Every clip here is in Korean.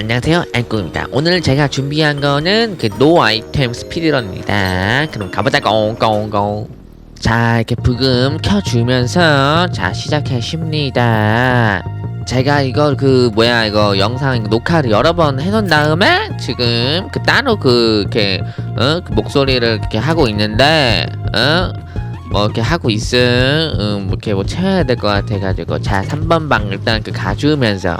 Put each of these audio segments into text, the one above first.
안녕하세요 알꾸입니다 오늘 제가 준비한 거는 그 노 아이템 스피드런입니다 그럼 가보자 고고고 자 이렇게 부금 켜주면서 자 시작하십니다 제가 이거 그 뭐야 이거 영상 녹화를 여러 번 해놓은 다음에 지금 그 따로 그 이렇게 어? 그 목소리를 이렇게 하고 있는데 어? 뭐 이렇게 하고 있음. 음, 뭐 이렇게 뭐 채워야 될 것 같아가지고. 자 3번 방 일단 그 가주면서.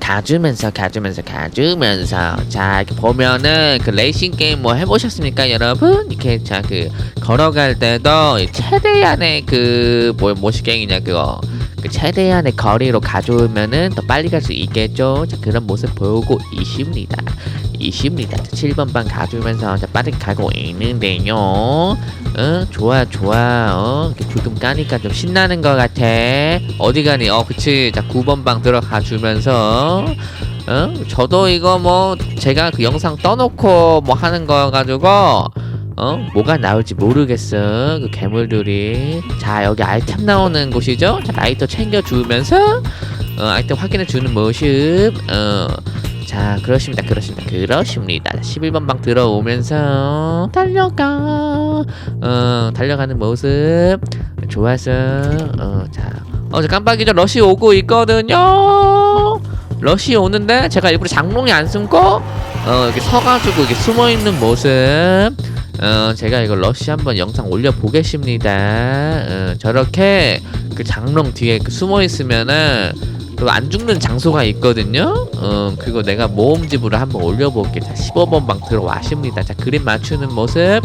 가주면서 가주면서 가주면서. 자 이렇게 보면은 그 레이싱 게임 뭐 해보셨습니까 여러분? 이렇게 자 그 걸어갈 때도 이 최대한의 그뭐 뭐시갱이냐 그거. 그 최대한의 거리로 가져오면은 더 빨리 갈 수 있겠죠? 자 그런 모습 보고 있습니다 있습니다. 자, 7번 방 가주면서 자 빠르게 가고 있는데요. 어? 좋아 좋아. 어? 이렇게 부금 까니까 좀 신나는 것 같아. 어디 가니? 어 그치. 자 9번 방 들어가 주면서. 어? 저도 이거 뭐 제가 그 영상 떠놓고 뭐 하는 거 가지고 어? 뭐가 나올지 모르겠어. 그 괴물들이. 자 여기 아이템 나오는 곳이죠? 자 라이터 챙겨 주면서 어 아이템 확인해 주는 모습. 어 자 그렇습니다 그렇습니다 그렇습니다. 11번 방 들어오면서 달려가. 어 달려가는 모습. 좋았어 어 자 어 저 깜빡이죠. 러시 오고 있거든요. 러시 오는데 제가 일부러 장롱에 안 숨고 어 이렇게 서 가지고 이렇게 숨어 있는 모습. 어 제가 이거 러시 한번 영상 올려 보겠습니다. 어, 저렇게 그 장롱 뒤에 그 숨어 있으면은 또안 죽는 장소가 있거든요. 어, 그거 내가 모음집으로 한번 올려볼게. 자, 15번 방 들어와십니다. 자, 그림 맞추는 모습.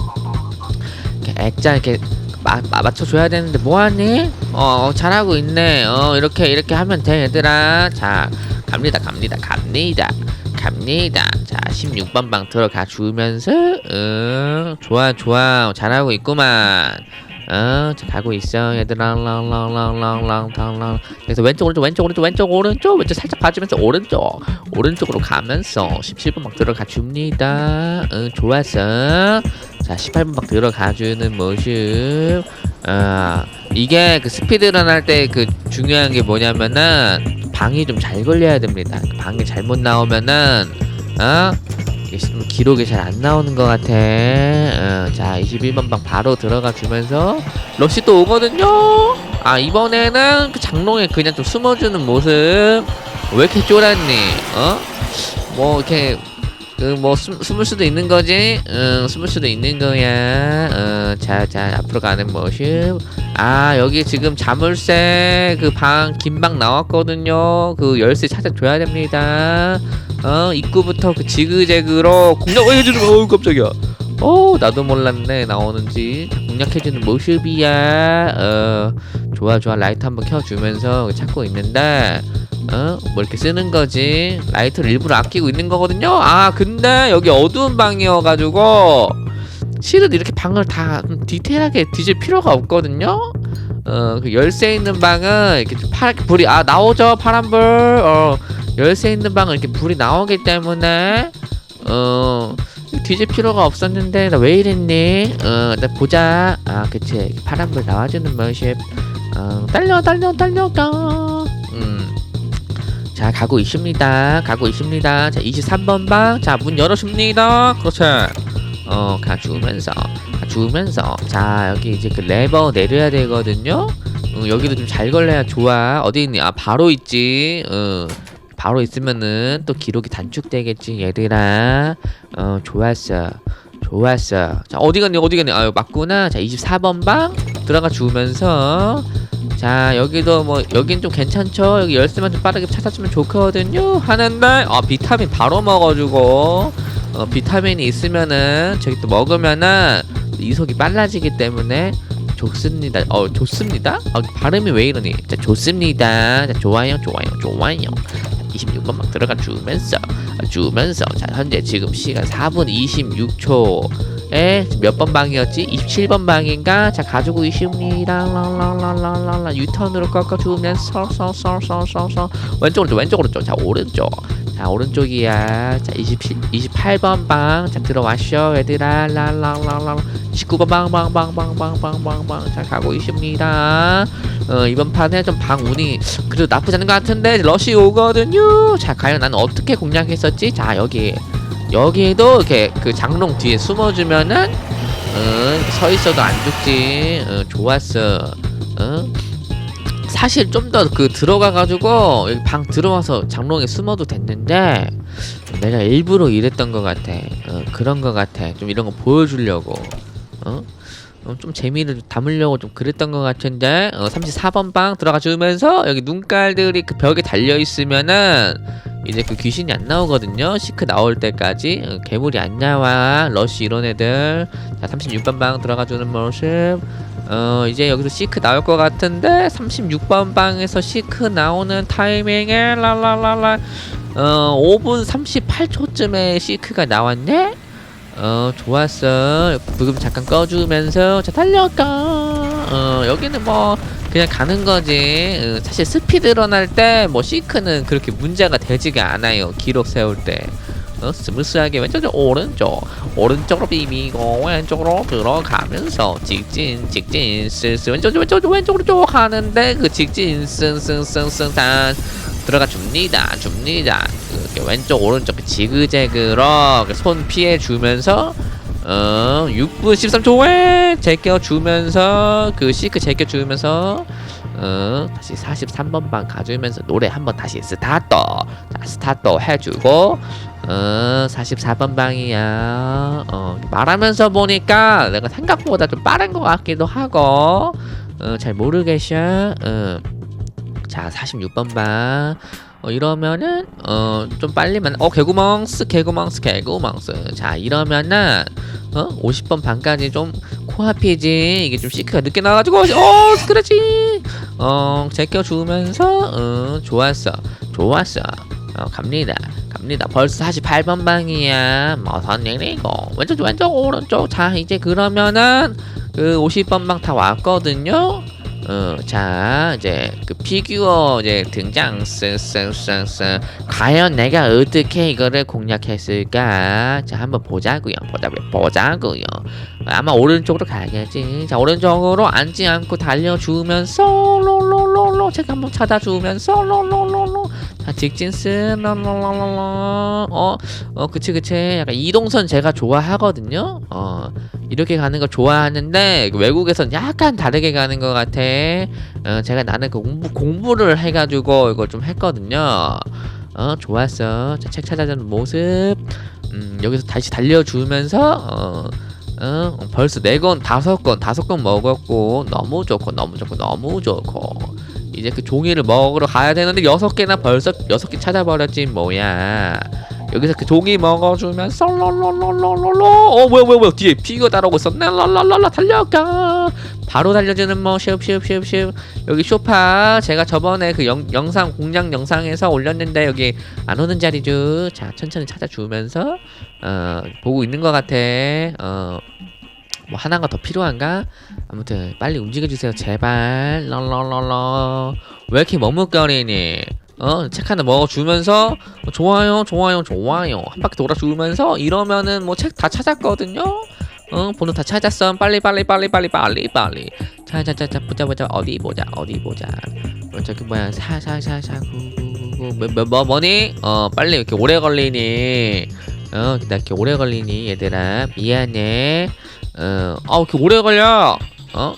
액자 이렇게 마, 마, 맞춰줘야 되는데 뭐하니? 어, 어, 잘하고 있네. 어, 이렇게 이렇게 하면 돼, 얘들아. 자, 갑니다, 갑니다, 갑니다. 갑니다. 자, 16번 방 들어가 주면서, 어, 좋아, 좋아. 잘하고 있구만. 어, 자, 가고 있어, 얘들아. 랑랑랑랑랑랑랑. 그래서 왼쪽, 오른쪽, 왼쪽, 오른쪽, 왼쪽, 오른쪽, 왼쪽 살짝 봐주면서 오른쪽, 오른쪽으로 가면서 17번 방 들어가 줍니다. 응, 좋았어. 자, 18번 방 들어가 주는 모습. 아, 이게 그 스피드런 할 때 그 중요한 게 뭐냐면은 방이 좀 잘 걸려야 됩니다. 그 방이 잘못 나오면은 어? 기록이 잘 안 나오는 것 같아. 어, 자, 21번 방 바로 들어가 주면서 러시 또 오거든요. 아, 이번에는 그 장롱에 그냥 좀 숨어주는 모습. 왜 이렇게 쫄았니? 어? 뭐 이렇게 그뭐 숨을 수도 있는 거지. 응, 숨을 수도 있는 거야. 어, 자, 자, 앞으로 가는 모습. 아, 여기 지금 자물쇠 그 방 긴 방 나왔거든요. 그 열쇠 찾아줘야 됩니다. 어, 입구부터 그 지그재그로 공략 해주는 어, 깜짝이야. 어, 나도 몰랐네 나오는지 자, 공략해주는 모습이야. 어, 좋아, 좋아. 라이트 한번 켜주면서 찾고 있는데. 어? 뭐 이렇게 쓰는 거지. 라이트를 일부러 아끼고 있는 거거든요. 아 근데 여기 어두운 방이어가지고 실은 이렇게 방을 다 디테일하게 뒤질 필요가 없거든요. 어 그 열쇠 있는 방은 이렇게 좀 파랗게 불이 아 나오죠 파란불. 어 열쇠 있는 방은 이렇게 불이 나오기 때문에 어 뒤질 필요가 없었는데 나 왜 이랬니? 어나 보자. 아 그치. 파란불 나와주는 모습. 어 달려 달려가 음 자 가고 있습니다. 가고 있습니다. 자 23번 방 자 문 열어줍니다. 그렇지. 어 가주면서 가주면서. 자 여기 이제 그 레버 내려야 되거든요. 어, 여기도 좀 잘 걸려야 좋아. 어디 있니? 아 바로 있지. 어 바로 있으면은 또 기록이 단축되겠지 얘들아. 어 좋았어. 좋았어. 자 어디 갔니? 어디 갔니? 아유 맞구나. 자 24번 방. 들어가 주면서 자 여기도 뭐 여긴 좀 괜찮죠? 여기 열쇠만 좀 빠르게 찾아주면 좋거든요. 하는데 아 비타민 바로 먹어주고. 어 비타민이 있으면은 저기 또 먹으면은 이속이 빨라지기 때문에 좋습니다. 어 좋습니다? 어, 발음이 왜 이러니? 자 좋습니다. 자 좋아요 좋아요 좋아요. 26번 막 들어가 주면서 주면서. 자 현재 지금 시간 4분 26초 예, 에, 몇 번 방이었지? 27번 방인가? 자, 가지고 있습니다. 랄랄랄랄랄라. 유턴으로 꺾어주면서, 서, 서, 서, 서, 서. 왼쪽으로, 왼쪽으로, 쪽. 자, 오른쪽. 자, 오른쪽이야. 자, 27, 28번 방. 자, 들어왔쇼, 얘들아. 랄랄랄랄 19번 방, 방, 방, 방, 방, 방, 방, 방. 자, 가고 있습니다. 어, 이번 판에 좀 방 운이 그래도 나쁘지 않은 것 같은데, 러시 오거든요. 자, 과연 나는 어떻게 공략했었지? 자, 여기. 여기에도 이렇게 그 장롱 뒤에 숨어주면은 어, 서 있어도 안 죽지. 어, 좋았어. 어? 사실 좀 더 그 들어가가지고 여기 방 들어와서 장롱에 숨어도 됐는데 내가 일부러 이랬던 것 같아. 어, 그런 것 같아. 좀 이런 거 보여주려고. 어? 어, 좀 재미를 담으려고 좀 그랬던 것 같은데 어, 34번 방 들어가 주면서 여기 눈깔들이 그 벽에 달려 있으면은 이제 그 귀신이 안 나오거든요. 시크 나올 때까지. 어, 괴물이 안 나와. 러쉬 이런 애들. 자 36번 방 들어가 주는 모습. 어 이제 여기서 시크 나올 것 같은데 36번 방에서 시크 나오는 타이밍에 랄랄랄라. 어 5분 38초쯤에 시크가 나왔네? 어 좋았어. 부금 잠깐 꺼주면서. 자 달려가 어 여기는 뭐 그냥 가는 거지. 어, 사실 스피드런 할때뭐 시크는 그렇게 문제가 되지가 않아요 기록 세울 때. 어, 스무스하게 왼쪽 오른쪽. 오른쪽으로 비비고 왼쪽으로 들어가면서 직진 직진 쓸쓸 왼쪽 왼쪽 왼쪽으로 쭉 하는데 그 직진 승승승승 단 들어가 줍니다 줍니다. 왼쪽 오른쪽 그 지그재그로 그손 피해 주면서 어 6분 13초에 제껴 주면서 그 시크 제껴 주면서 어 다시 43번 방 가주면서 노래 한번 다시 스타트 자 스타트 해주고 어 44번 방이야. 어 말하면서 보니까 내가 생각보다 좀 빠른 것 같기도 하고 어 잘 모르겠어. 어 자 46번 방 어, 이러면은 어 좀 빨리 만 어 개구멍스 개구멍스 개구멍스. 자 이러면은 어 50번 반까지 좀 코앞이지. 이게 좀 시크가 늦게 나와가지고 어 스크래치! 어 제껴 주면서 어 좋았어. 좋았어. 어 갑니다. 갑니다. 벌써 48번 방이야. 무슨 일이고. 왼쪽 왼쪽 오른쪽. 자 이제 그러면은 그 50번 방 다 왔거든요 어, 자, 이제 그 피규어 이제 등장, 쓱쓱쓱쓱. 과연 내가 어떻게 이거를 공략했을까? 자, 한번 보자고요. 보자고요. 보자고요. 아마 오른쪽으로 가야겠지. 자, 오른쪽으로 앉지 않고 달려주면서 롤롤롤롤 제가 한번 찾아주면서 롤롤롤롤 자, 직진스 롤롤롤롤 어, 어, 그치 그치. 약간 이동선 제가 좋아하거든요. 어, 이렇게 가는 거 좋아하는데 외국에선 약간 다르게 가는 것 같아. 어, 제가 나는 그 공부 공부를 해가지고 이걸 좀 했거든요. 어, 좋았어. 자, 책 찾아주는 모습. 음, 여기서 다시 달려주면서 어, 어, 벌써 네 건, 다섯 건, 다섯 건 먹었고 너무 좋고 너무 좋고 너무 좋고 이제 그 종이를 먹으러 가야 되는데 여섯 개나 벌써 여섯 개 찾아버렸지 뭐야. 여기서 그 종이 먹어주면 썰rolrolrolrolrol로 어 뭐야 뭐야 뭐야. 뒤에 피규어 따라오고 있었네 랄랄랄라 달려가. 바로 달려주는 슈슈슈슈 여기 쇼파. 제가 저번에 그 영, 영상 공략 영상에서 올렸는데 여기 안 오는 자리죠 자 천천히 찾아주면서 어 보고 있는 것 같아. 어 뭐 하나가 더 필요한가 아무튼 빨리 움직여주세요 제발 랄랄랄라 왜 이렇게 머뭇거리니 어, 책 하나 먹어주면서 어, 좋아요, 좋아요, 좋아요 한 바퀴 돌아주면서 이러면은 뭐 책 다 찾았거든요. 어, 번호 다 찾았어. 빨리 빨리 빨리 빨리 빨리 빨리. 자자자자 보자 보자 어디 보자 어디 보자. 어, 저기 뭐야 사사사사 구구구 뭐뭐 뭐, 뭐니? 어, 빨리 이렇게 오래 걸리니. 어, 나 이렇게 오래 걸리니 얘들아 미안해. 어, 아 이렇게 오래 걸려. 어?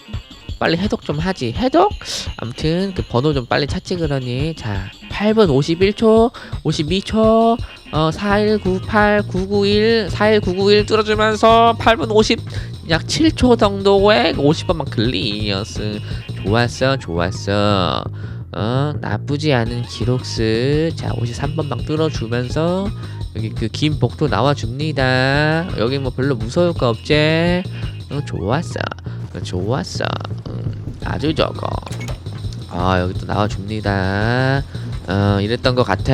빨리 해독 좀 하지. 해독? 아무튼 그 번호 좀 빨리 찾지 그러니. 자, 8분 51초, 52초, 어, 4198, 991, 41991 뚫어주면서 8분 50, 약 7초 정도의 50번만 클리어스. 좋았어, 좋았어. 어, 나쁘지 않은 기록스. 자, 53번방 뚫어주면서 여기 그 긴 복도 나와줍니다. 여기 뭐 별로 무서울 거 없지? 어, 좋았어. 어, 좋았어. 음, 아주 저거. 아, 여기 또 나와줍니다. 어, 이랬던 것 같아.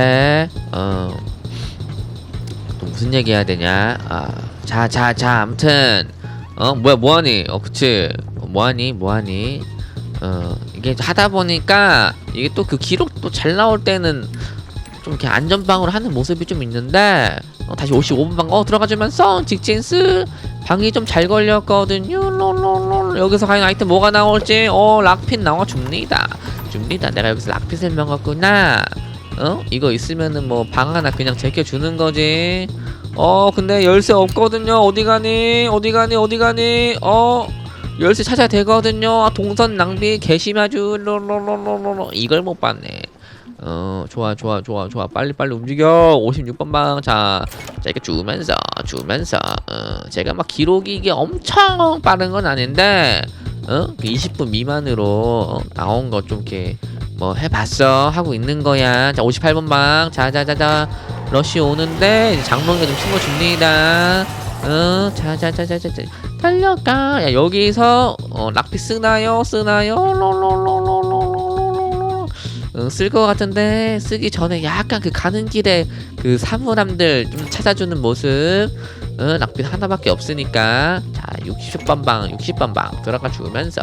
어, 또 무슨 얘기 해야 되냐? 아, 자, 자, 자, 아무튼, 어, 뭐야, 뭐하니? 어, 그치. 어, 뭐하니? 뭐하니? 어, 이게 하다 보니까, 이게 또 그 기록 또 잘 나올 때는 좀 이렇게 안전방으로 하는 모습이 좀 있는데 어, 다시 55번 방어 들어가주면서 직진스 방이 좀 잘 걸렸거든요. 롤롤롤. 여기서 과연 아이템 뭐가 나올지. 어 락핏 나와 줍니다. 줍니다. 내가 여기서 락핏을 먹었구나. 어? 이거 있으면은 뭐 방 하나 그냥 제껴주는 거지. 어 근데 열쇠 없거든요. 어디 가니? 어디 가니? 어디 가니? 어? 열쇠 찾아야 되거든요. 아, 동선 낭비 개심하죠. 롤롤롤롤롤. 이걸 못 봤네 어 좋아 좋아 좋아 좋아. 빨리 빨리 움직여. 56번 방자 자 이렇게 주면서 주면서. 어 제가 막 기록이 이게 엄청 빠른 건 아닌데 어 그 20분 미만으로 어, 나온 거 좀 이렇게 뭐 해봤어. 하고 있는 거야. 자 58번 방. 자자자자. 러쉬 오는데 장롱에 좀 숨어줍니다. 어 자자자자자 달려가. 야 여기서 어 락피 쓰나요? 쓰나요? 롤롤롤롤롤롤롤 응, 쓸것 같은데 쓰기 전에 약간 그 가는 길에 그 사물함들 좀 찾아주는 모습. 응, 락피 하나밖에 없으니까. 자 60번 방 60번 방 들어가 주면서.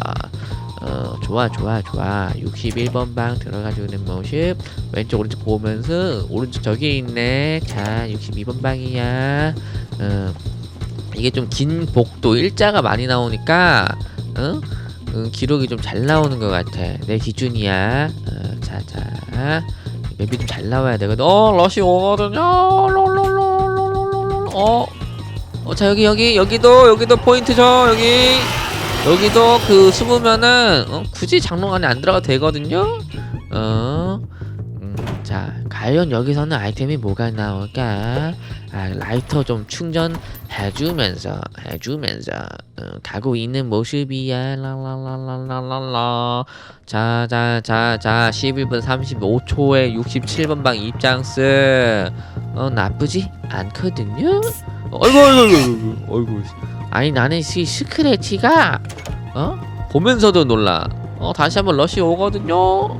어 좋아 좋아 좋아. 61번 방 들어가 주는 모습. 왼쪽 오른쪽 보면서 오른쪽 저기 있네. 자 62번 방이야. 어 이게 좀 긴 복도 일자가 많이 나오니까 응? 응, 기록이 좀 잘 나오는 것 같아. 내 기준이야. 어, 자자. 맵이 좀 잘 나와야 되거든 어 러시 오거든요. 롤롤롤롤롤롤 어? 어, 자 여기 여기 여기도 여기도 포인트죠 여기. 여기도 그 숨으면은 어, 굳이 장롱 안에 안 들어가도 되거든요. 어. 음, 자 과연 여기서는 아이템이 뭐가 나올까? 아, 라이터 좀 충전해주면서 해주면서 어, 가고 있는 모습이야. 랄랄랄랄랄라. 자자자자 11분 35초에 67번 방 입장스. 어 나쁘지 않거든요. 어이구 어이구 어이구 아니 나는 이 스크래치가 어? 보면서도 놀라. 어 다시 한번 러시 오거든요.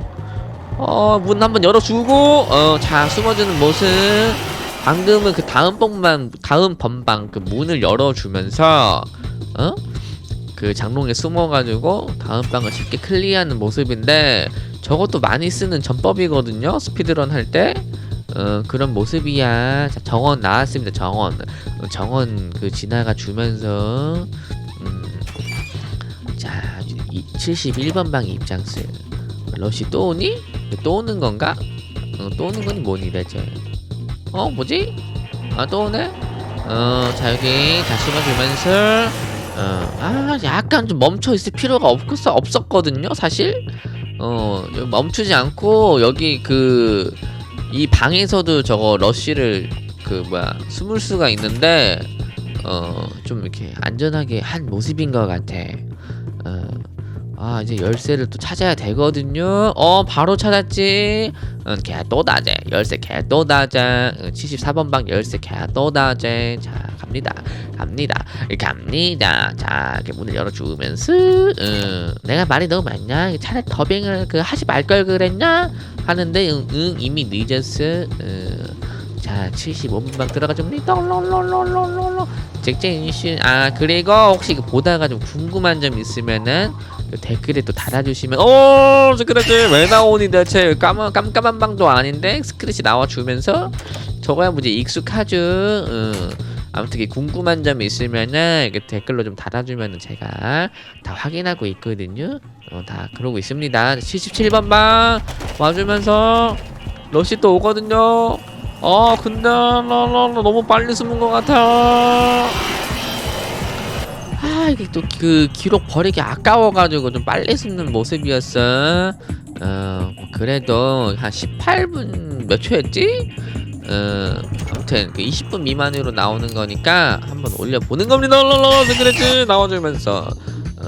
어문 한번 열어주고 어자 숨어주는 모습 방금은 그 다음 번만 다음 번방 그 문을 열어주면서 어? 그 장롱에 숨어가지고 다음 방을 쉽게 클리어하는 모습인데 저것도 많이 쓰는 전법이거든요. 스피드런 할 때. 어, 그런 모습이야. 자, 정원 나왔습니다. 정원. 어, 정원 그 지나가 주면서 음, 자 71번 방 입장스. 러시 또 오니? 또 오는 건가? 어, 또 오는 건 뭐니 대체 어 뭐지? 아 또 오네? 어자 여기 다시 봐주면서 어아 약간 좀 멈춰 있을 필요가 없었 없었거든요 사실 어 멈추지 않고 여기 그 이 방에서도 저거 러쉬를 그 뭐야 숨을 수가 있는데 어 좀 이렇게 안전하게 한 모습인 것 같아 어. 아 이제 열쇠를 또 찾아야 되거든요. 어 바로 찾았지? 응, 개또 다제. 열쇠 개또 다제. 74번 방 열쇠 개또 다제. 자 갑니다. 갑니다. 갑니다. 자 이렇게 문을 열어주면서 응, 내가 말이 너무 많냐? 차라리 더빙을 그 하지 말 걸 그랬냐? 하는데 응, 응 이미 늦었어. 응. 자 75분 방 들어가 줍니다 롤롤롤롤롤롤 잭잭인신 아 그리고 혹시 보다가 좀 궁금한 점 있으면은 그 댓글에 또 달아주시면 오 스크래치! 왜 나오니 대체? 깜, 깜깜한 방도 아닌데? 스크래치 나와주면서? 저거야 뭐지? 익숙하죠. 응. 아무튼 궁금한 점이 있으면은 댓글로 좀 달아주면은 제가 다 확인하고 있거든요. 어, 다 그러고 있습니다. 77번 방 와주면서 러시 또 오거든요 어 근데 라라라 너무 빨리 숨은 것 같아. 아 이게 또 그 기록 버리기 아까워가지고 좀 빨리 숨는 모습이었어. 어뭐 그래도 한 18분 몇 초였지? 어 아무튼 그 20분 미만으로 나오는 거니까 한번 올려보는 겁니다. 랄랄라 스크래치 나와주면서.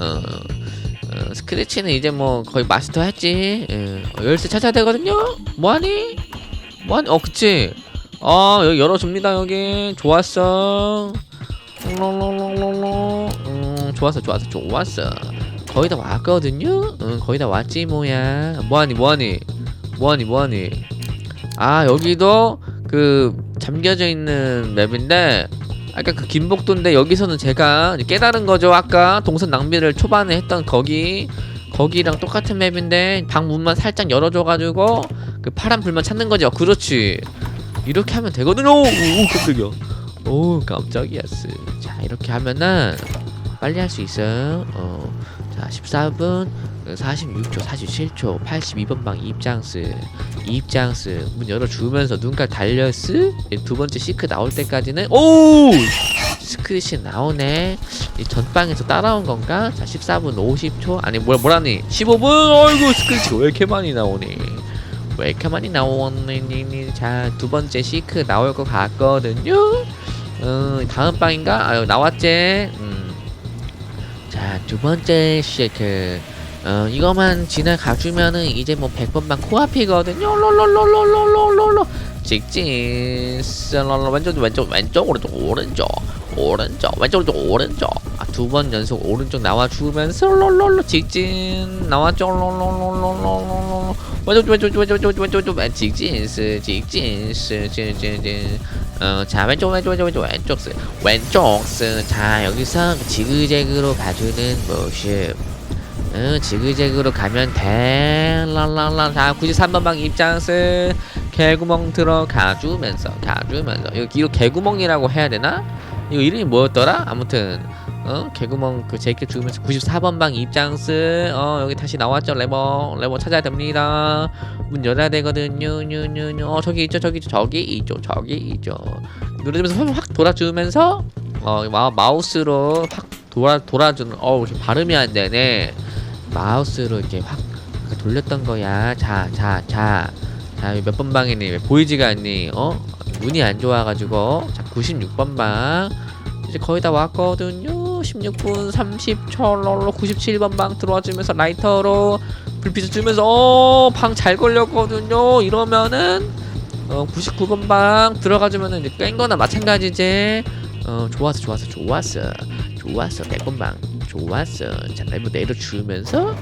어, 어 스크래치는 이제 뭐 거의 마스터 했지. 어, 열쇠 찾아야 되거든요? 뭐하니? 뭐하니? 어 그치 아 여기 열어줍니다 여기. 좋았어. 음 좋았어 좋았어 좋았어. 거의 다 왔거든요? 응 거의 다 왔지 뭐야. 뭐하니 뭐하니? 뭐하니 뭐하니? 아 여기도 그 잠겨져 있는 맵인데 아까 그 김복도인데 여기서는 제가 깨달은 거죠 아까. 동선 낭비를 초반에 했던 거기. 거기랑 똑같은 맵인데 방 문만 살짝 열어줘가지고 그 파란 불만 찾는 거죠. 그렇지. 이렇게 하면 되거든요. 오, 깜짝이야. 오, 깜짝이야스. 자, 이렇게 하면은 빨리 할 수 있어요. 어, 자, 14분 46초, 47초, 82번 방 입장스, 입장스 문 열어주면서 눈깔 달려스. 두 번째 시크 나올 때까지는 오, 스크릿이 나오네. 이 전방에서 따라온 건가? 자, 14분 50초 아니 뭐라 뭐라니? 15분. 어이구 스크릿이 왜 이렇게 많이 나오니? 왜 이렇게 많이 나오니? 자, 두 번째 시크 나올 것 같거든요. 어, 다음 방인가? 아유 나왔지. 음. 자, 두 번째 시크. 어, 이거만 지나가주면은 이제 뭐 100번만 코앞이거든요. 롤롤롤롤롤롤롤. 직진. 롤롤 왼쪽 왼쪽 왼쪽 오른쪽 오른쪽 오른쪽 왼쪽 오른쪽 오른쪽. 아, 두 번 연속 오른쪽 나와주면서 롤롤롤 직진 나왔죠. 롤롤롤롤롤롤. 왼쪽 직진스 직진스 직진진 어자 왼쪽 왼쪽. 왼쪽. 왼쪽. 왼쪽. 스 왼쪽. 스 자 여기서 지그재그로 가주는 모습 응 지그재그로 가면 돼. 랄랄라 자 93번 방 입장스 개구멍 들어가주면서. 가주면서 이거 이거 개구멍이라고 해야 되나? 이거 이름이 뭐였더라? 아무튼 어 개구멍 그 제끼 죽으면서 94번 방 입장스. 어 여기 다시 나왔죠 레버. 레버 찾아야 됩니다. 문 열어야 되거든요. 뉴뉴뉴. 어 저기 있죠 저기 있죠. 저기 있죠 저기 있죠. 누르면서 확, 확 돌아주면서 어 마, 마우스로 확 돌아 돌아주는 어우 발음이 안 되네. 마우스로 이렇게 확 돌렸던 거야. 자 자 자. 자몇 번 방이니? 왜 보이지가 않니? 어? 눈이 안 좋아가지고. 자 96번 방. 이제 거의 다 왔거든요 16분 30초 롤로 97번 방 들어와주면서 라이터로 불빛을 주면서 어, 방잘 걸렸거든요. 이러면은 어, 99번 방 들어가주면은 이제 깬 거나 마찬가지지. 어, 좋았어, 좋았어, 좋았어. 좋았어. 100번 방 좋았어. 자, 레버 내려주면서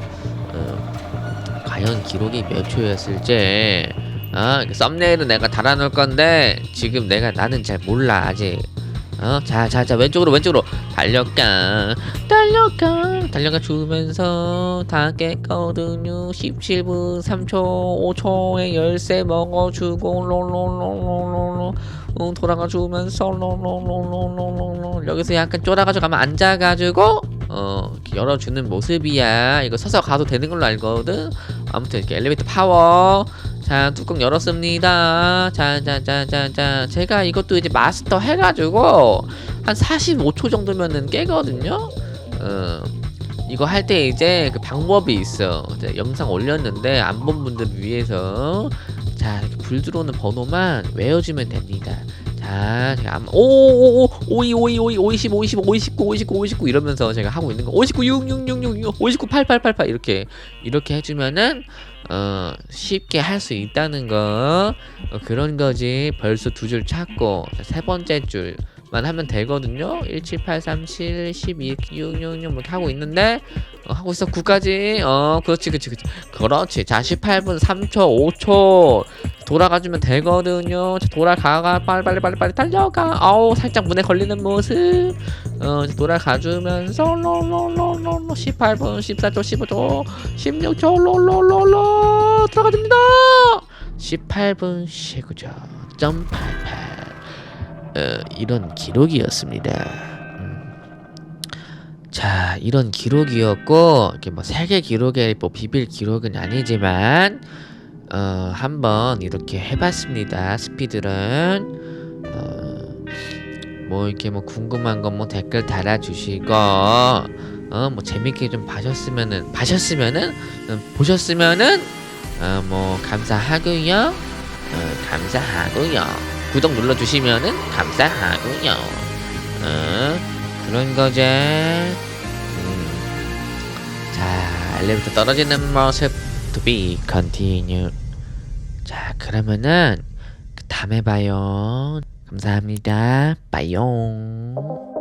어, 과연 기록이 몇 초였을지 어, 그 썸네일은 내가 달아놓을 건데 지금 내가 나는 잘 몰라 아직 어, 자, 자, 자, 왼쪽으로, 왼쪽으로 달려가, 달려가, 달려가 주면서 다 깼거든요. 17분 3초, 5초에 열쇠 먹어주고, 롤롤롤롤롤롤, 응, 돌아가 주면서, 롤롤롤롤롤롤, 여기서 약간 쫄아가지고 가면 앉아가지고, 어, 열어주는 모습이야. 이거 서서 가도 되는 걸로 알거든. 아무튼 이렇게 엘리베이터 파워. 자 뚜껑 열었습니다. 자자자자 자. 제가 이것도 이제 마스터 해가지고 한 45초 정도면은 깨거든요. 어 이거 할 때 이제 그 방법이 있어. 영상 올렸는데 안 본 분들을 위해서. 자 이렇게 불 들어오는 번호만 외워주면 됩니다. 자 제가 아마 오오오 오이 오이 오이 오이십 오이십 오이십구 오이십구 오이십구 이러면서 제가 하고 있는 거. 오이십구 육육육육 오이십구 팔팔팔팔 이렇게 이렇게 해주면은 어 쉽게 할 수 있다는 거. 어, 그런 거지. 벌써 두 줄 찾고 자, 세 번째 줄 만 하면 되거든요. 17837 12 666 이렇게 하고 있는데 어, 하고 있어. 9까지. 어 그렇지 그렇지 그렇지. 그렇지. 자 18분 3초 5초 돌아가주면 되거든요. 자, 돌아가가. 빨리 빨리 빨리 빨리 달려가. 아우 살짝 문에 걸리는 모습. 어 돌아가주면서 롤롤롤롤 18분 14초 15초 16초 롤롤롤롤 들어가줍니다. 18분 19초 .88 어, 이런 기록이었습니다. 음. 자 이런 기록이었고 이렇게 뭐 세계 기록에 뭐 비빌 기록은 아니지만 어 한번 이렇게 해봤습니다. 스피드런. 어, 뭐 이렇게 뭐 궁금한 건 뭐 댓글 달아주시고 어 뭐 재밌게 좀 봐셨으면은 봐셨으면은 음, 보셨으면은 어 뭐 감사하고요. 어, 감사하고요 구독 눌러주시면은 감사하고요. 어 그런 거죠. 음. 자 엘리베이터 떨어지는 모습. To be continued. 자 그러면은 그 다음에 봐요. 감사합니다. 빠용